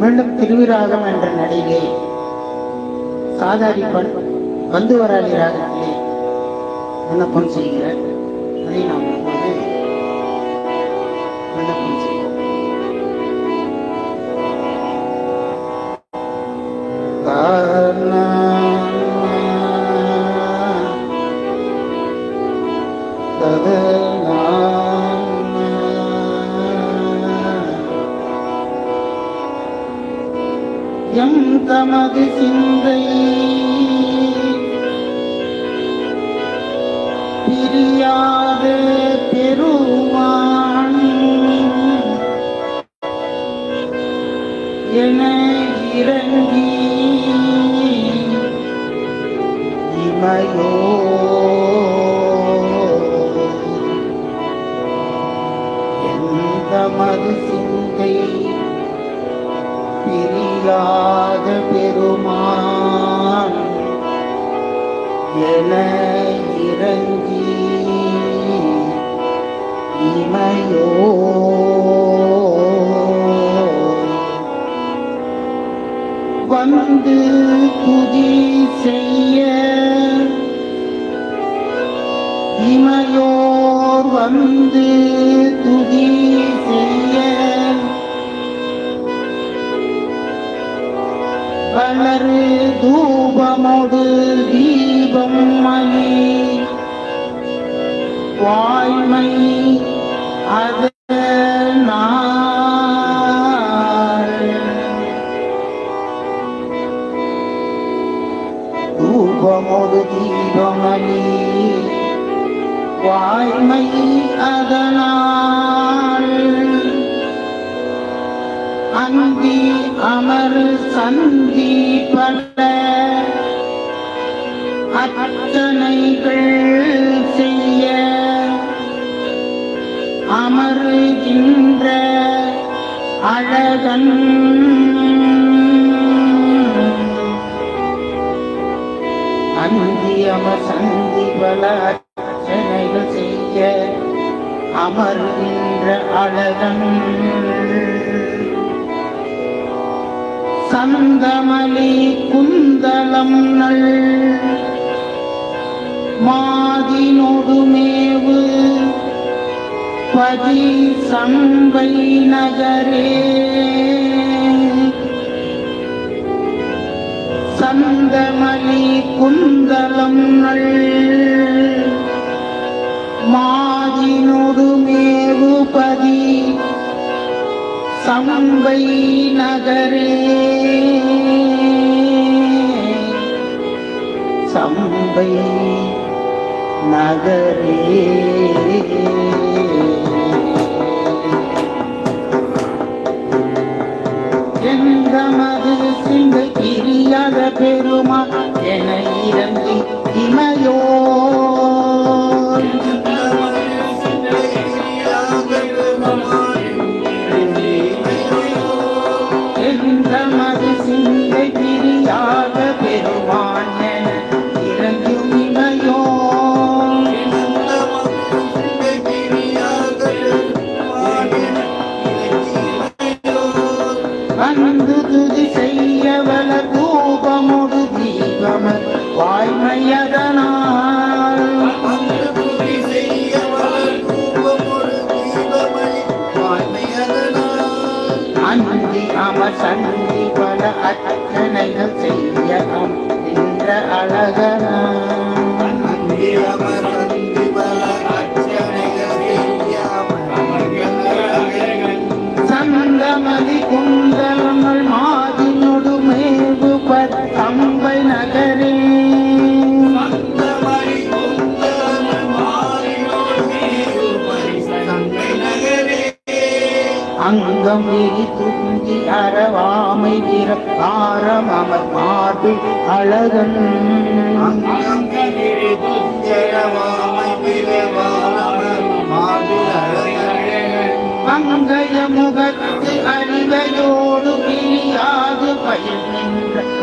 மீண்டும் திருவிராகம் என்ற நடிகை சாதாரி வந்து வராளி ராகத்திலே விண்ணப்பம் செய்கிறார். அதை நாம் எம் தமது சிந்தை. பிரியாத பெருமான் என இறங்கி இமையோ. எந்த மது சிந்தை. இல்லாத பெருமான் என இறங்கி இமையோ. வந்து புதி செய்ய இமையோர் வந்து துதி செய்ய வளரு தூபமோடு தீபம் மணி வாய்மை அது தூபமோடு தீபமணி வாய்மை அதனால் அந்தி அமர் சந்தி அத்தனைகள் செய்ய அமருகின்ற அழகன். அந்தி அமர் சந்திபல அர்ச்சனைகள் செய்ய அமருகின்ற அழகன். சந்தமலி குந்தலம் நள் மாதினொடுமேவு பதி சம்பை நகரே. சந்தமலி குந்தலம் நள் மாதினொடுமேவு பதி சம்பை நகரே. சம்பை நகரே. எந்தமது சிந்தை கிரியாத பெருமா என இறங்கி இமையோ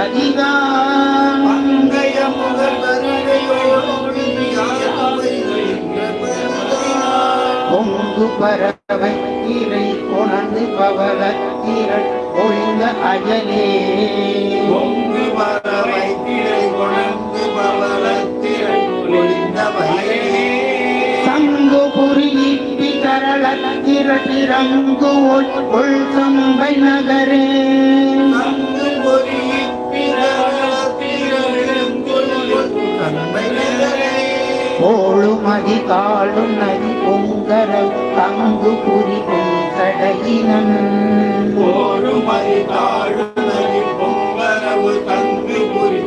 பதிதான் பொங்கு பறவை இறை கொணன் கொணர்ந்து பவளத்திரள் ஒழிந்த அயலே. பொங்கு பறவை திரை கொணர்ந்து பவளத்திரள் ஒளிந்த வயலே சங்கு புரியிப்பி தரளத்திரட்டிரங்கு உள் சம்பை நகரே. கோளுமதி காளும் நதி பொங்கர தங்கு புரி பொங்கடையினன். போருமதி தாழுமதி பொங்கரவு தங்கு புரி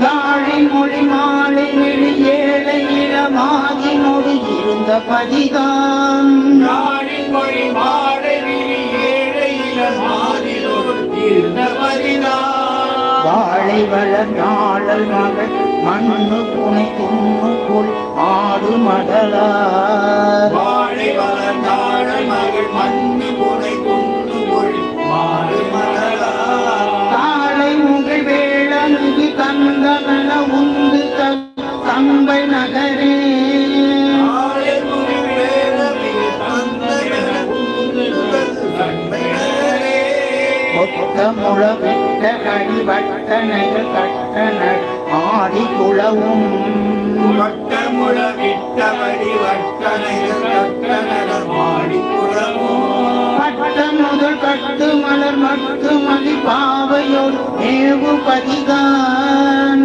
தாழி மொழி மாலை வெளி ஏழை இளமாகி மொழி இருந்த பதிதான். மொழி ஏழை வாழை வளர் நாளல் மகள் மண்ணு புனை துண்ணு புல் ஆடு மடலார். வாழை வளர்ந்தாழ மகள் மண்ணு புனை குண்டு மொழி மாடு மலரா காலை முகை வேளமிகு கந்தமன உந்து தம்பை நகரே. தந்தமென முள வெட்ட ஆடி குளவும் வட்டமுழ விட்டபடி வட்டனைகள் கட்டணர மாடி குளமோ பட்ட முதல் கட்டு மலர் மட்டு மதி பாவையோடு ஏவு பதிதான்.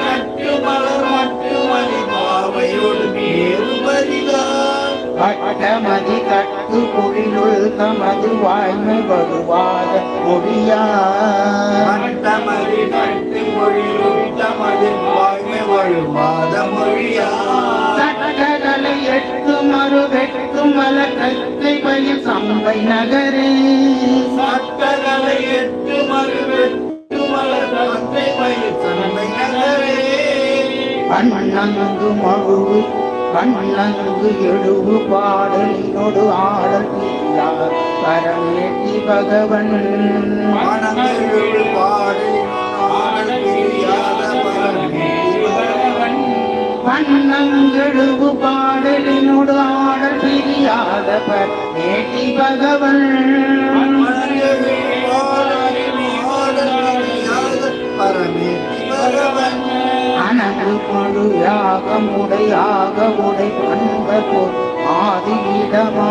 கட்டு மலர் மட்டு மணி பாவையோடு மேறு பரிதான் பட்டமதி கட்டு குழிலுள் தமது வாய்மை வருவாத முடியார் மட்டமதி கட்டு மொழி உத்தமது வாய்மை வழுவாத மொழியா சட்டகளை எட்டு மறு வெட்டு மல கத்தை பயில் சம்பை நகரே. சட்டகளை எட்டு மறுவெட்டு மலர் தந்தை பயிர் தன்மை நகரே. கண்ணங்கு மழுவு கண்ணங்கு எழுவு பாடலினோடு ஆடல் பரமேட்டி பகவன். மனங்கள் பாடு ஆடல் பாடலினோடு ஆடல் பிரியாத பரமேட்டி பகவன் அனகு மொழியாக முடையாக உடை பண்போர் ஆதியிடமா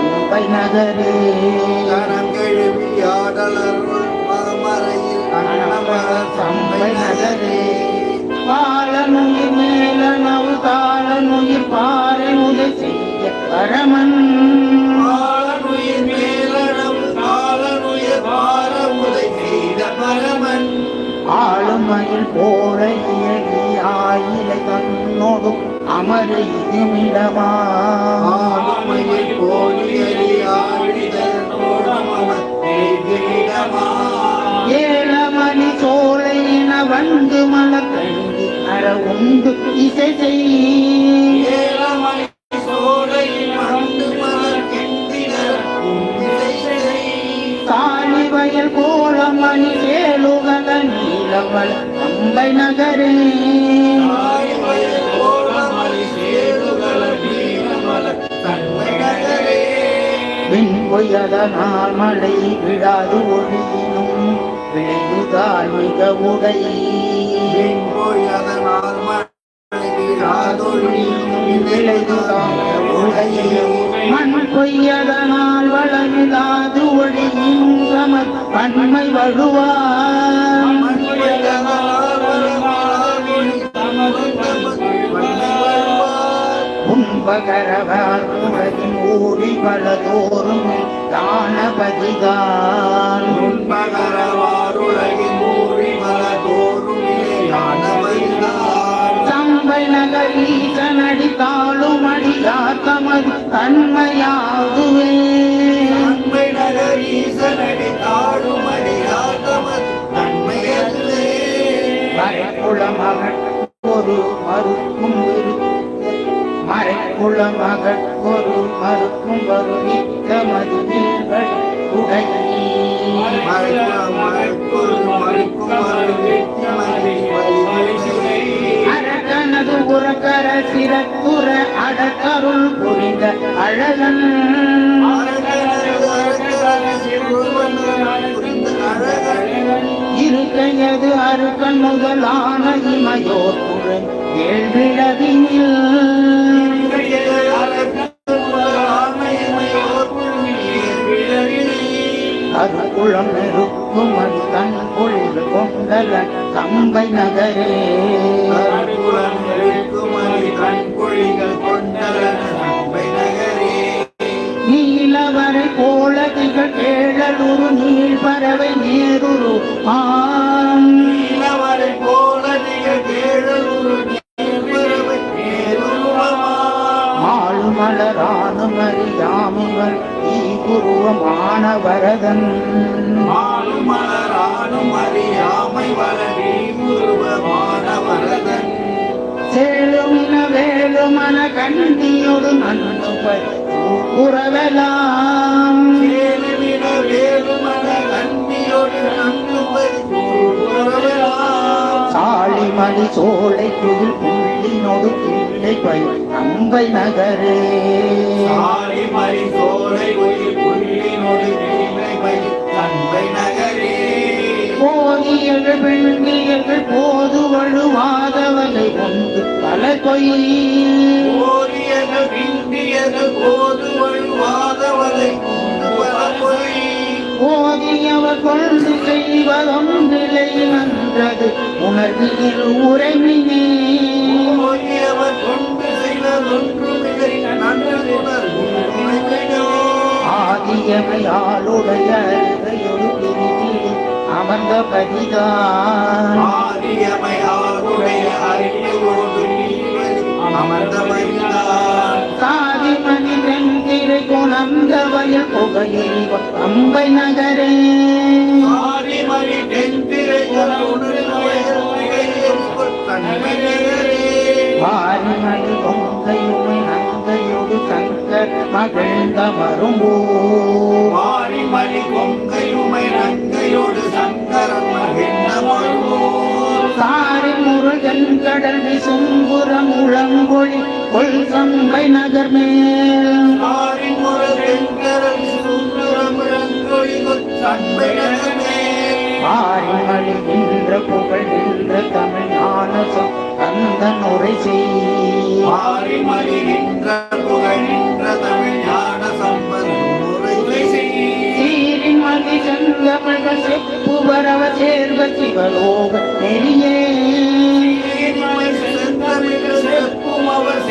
தம்பை நகரே. கரங்கெழுவி ஆடலருள் தாமரையில் அன்னமல தம்பை தன்மை நகரே. பாலனுயிர் மேலனவு தாளனுயிர் பாறை முதல் செய்ய பரமன். ஆளனுயிர் மேலனம் காலனுயிர் பார உதை செய்த பரமன் ஆளுமையில் போல இயகி ஆயிலை தன்னோடு அமர இதுமிடமா ஆளுமையில் போலியறி ஆழிதனோடமவர் ஏழமணி சோலை வந்து மலர் அற உண்டு இசை செய். வயல் போல மணி சேலுகல நீலவள் அம்பை நகரே. பின் பொய்யதனால் மழை விழாது ஒழியினும் விளைவுதால் மிக உடை போய் அதனால் மழை வீழாதொழியும் விளைவுதால் உடையும் மண் பொய்யதனால் வளமில்லாது ஒழியும் பன்மை வழுவார் உண்பகரவார் கூடி பலதோறும் தானபதிதான். உண்பகரவாருலகின் கூடி பலதோறும் சம்பை நகர் ஈசன் அடித்தாலும் அடியார் தமது தன்மையாகுவே. சம்பை நகர் ஈசன் அடித்தாலும் அடியார் தமது தன்மையல்லே மறைக்குளமாக ஒரு மறுக்கும் மறைக்குளமாக மறைக்கும் மறுவித்தமதி வலிமை அரகனது உரகர சிறத்துற அடக்கருள் புரிந்த அழகன். இருக்கையது அருகன் முதலான இமையோர் கேள்விழவினில் அருகுளம் நெருக்கும் அது தன் பொழில் கொண்டல கம்பை நகரே. நீலவரை போல திகழ் கேழலுரு நீள் பறவை நேருரு ஆம் மாளுமலரானும் அறியாமுவர் ஈ குருவமான வரதன் அறியாமை வளரி குருவமான வரதன் சேலுமின வேலுமன கண்டியொடு நன்னு உறவலாம் வேலுமன கண்ணியோடு நன்கு பரிசூழலாம். சாலிமணி சோலை குயில் புள்ளினொடு கிள்ளை பை அம்பை நகரே சாலை மறி சோலை உயிர் புள்ளினொடு நீலை வை தன்பை நகரே. போதியர்கள் பெண்ணியர்கள் போது வழுவாதவனை கொண்டு பல கொய் ஓரியது பிந்தியது போது வழுவாதவதை கொண்டு பொய். போதியவர் கொண்டு செய்வதும் நிலை நன்றது உணர்வில் உரைமினே ஓரியவர் கொண்டு உண்மைமையோ. ஆதியமையாளுடைய அமர்ந்த பதிதான் ஆரியமை அமர்ந்த பதிதான் சாதி மனிதன் திரை புகையில் அம்பை நகரே மகிழ்ந்த மரும்போ மாரிமணி கொங்கையுமை நங்கையோடு சங்கரம் மகிழ்ந்த மழுவோர். சாரி முருகன் கடல் சுங்குரம் உளங்கொழி கொள் சம்பை நகர் மேல் ஆரின் முறை தென்கரல் சுந்தரம் ரங்கொழிகுத் தன்மையரே. ஆரிமணி நின்ற புகழ் நின்ற தமிழ் ஞானசம் அந்த நுரை செய் மாரிமணி நின்ற புகழ் தமிழ் ஞான சம்பந்தம் உரை சீரின் மதி செங்கமழ்கள் செப்புவரவ சேர்வ சிவலோக நெறியே நீர்மை செந்தமிழ் செப்பும் அவர்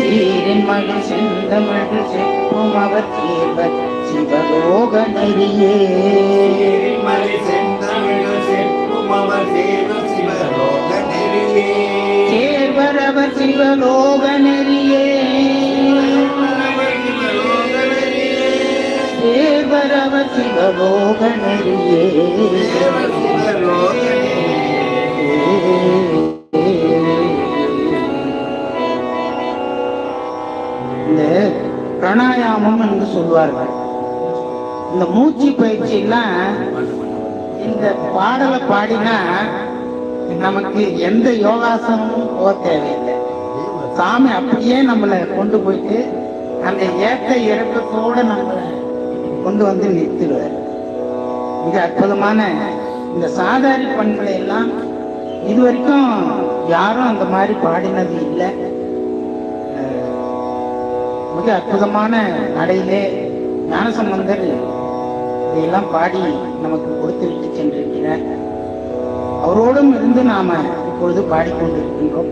சீரின் மதி செந்தமிழ்கள் செப்பும் சேர்வ சிவலோக நெறியே நீர்மை செந்தமிழ் செப்பும் அவர் சேர்வரவர் சிவலோக நெறியே சிவலோகனரியே. சிவலோக நெறியே இந்த பிராணாயாமம் என்று சொல்வார்கள் இந்த மூச்சு பயிற்சி எல்லாம் இந்த பாடலை பாடினா நமக்கு எந்த யோகாசனமும் போக தேவையில்லை. சாமி அப்படியே நம்மளை கொண்டு போயிட்டு அந்த ஏற்ற இறக்கத்தோட நம்மளை கொண்டு வந்து நிறுத்திடுவார். மிக அற்புதமான இந்த சாதாரி பண்புகளை எல்லாம் இது வரைக்கும் யாரும் அந்த மாதிரி பாடினது இல்லை. மிக அற்புதமான நடையிலே ஞானசம்பந்தர் இதையெல்லாம் பாடி நமக்கு கொடுத்து விட்டு சென்றிருக்கிறார். அவரோடும் இருந்து நாம இப்பொழுது பாடிக்கொண்டிருக்கின்றோம்.